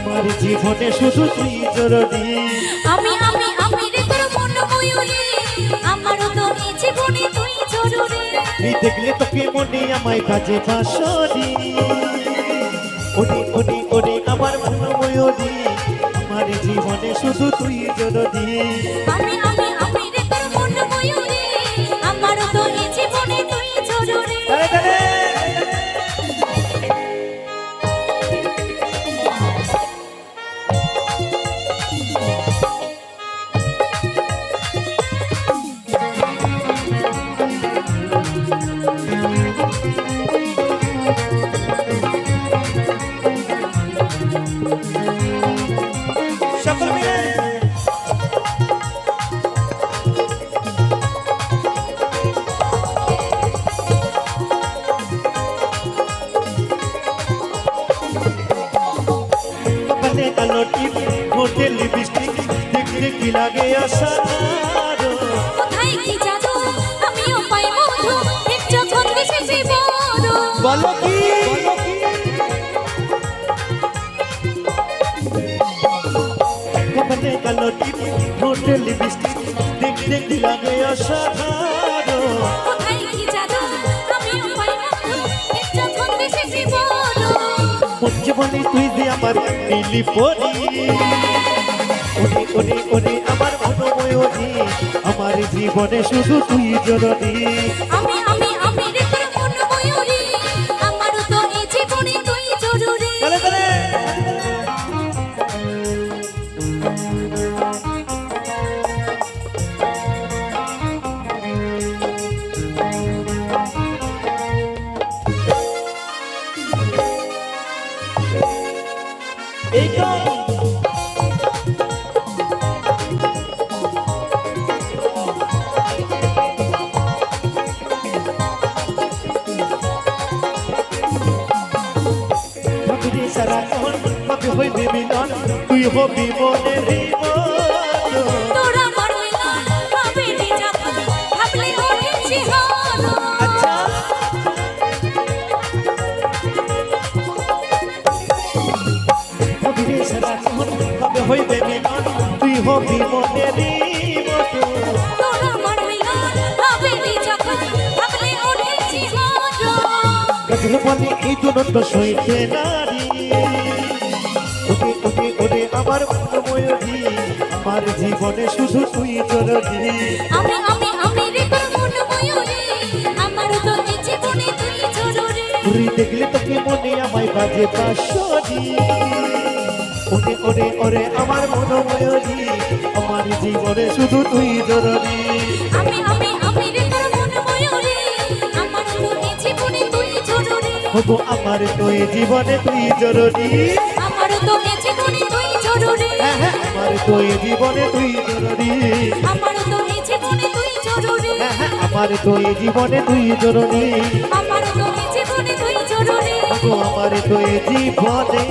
আমার জীবনে শুধু তুই জরুরি। আমি আমি আমি রে তোর মন ময়ূরী আমারও তো জীবনে তুই জরুরি। তুই দেখলে তোকে মনে আমায় কাজে বাসরি ওরে ওরে ওরে আমার মন মনোময়নী আমার জীবনে শুধু তুই জরুরি। আমি আমি সকল মিলে। কালো টিপ ঠোঁটে লিপস্টিক দেখতে কি লাগে অসাধারণ। কোথায় কি জাদু? আমিও পাই মধু এক যখন এসেছি বড় বলো কি? কালো টিপ ঠোঁটে লিপস্টিক দেখতে কি লাগে অসাধারণ। তুই যে আমার নীলি পরি। ওরে ওরে ওরে আমার মনোময়ী আমার জীবনে শুধু তুই জরুরি আমি আমি সারা মন হইবে মিলন তুই হবি মনে মন হইবে মিলন তুই হবি মনে মন ওঠেছি হলো গজল বনে এই দুরন্ত সইতে নারী। ওরে ওরে ওরে আমার মনোময়ী আমার জীবনে শুধু তুই জরুরি। আমি আমি আমি রে মন ময়ূরী আমারও তো জীবনে তুই জরুরি। দেখলে তোকে মনে আমায় বাজে পাশরি ওরে ওরে ওরে আমার মনোময়ী আমার জীবনে শুধু তুই জরুরি আমি আমি আমি রে তোর মন ময়ূরী আমারও তো এই জীবনে তুই জরুরি হব আমার তো এই জীবনে তুই জরুরি আমারও তো জীবনে তুই জরুরি হ্যাঁ হ্যাঁ আমার তো এই জীবনে তুই জরুরি আমারও তো জীবনে তুই জরুরি হ্যাঁ আমার তো জীবনে তুই জরুরি তো জীবনে তুই জরুরি আমার তো এই জীবনে।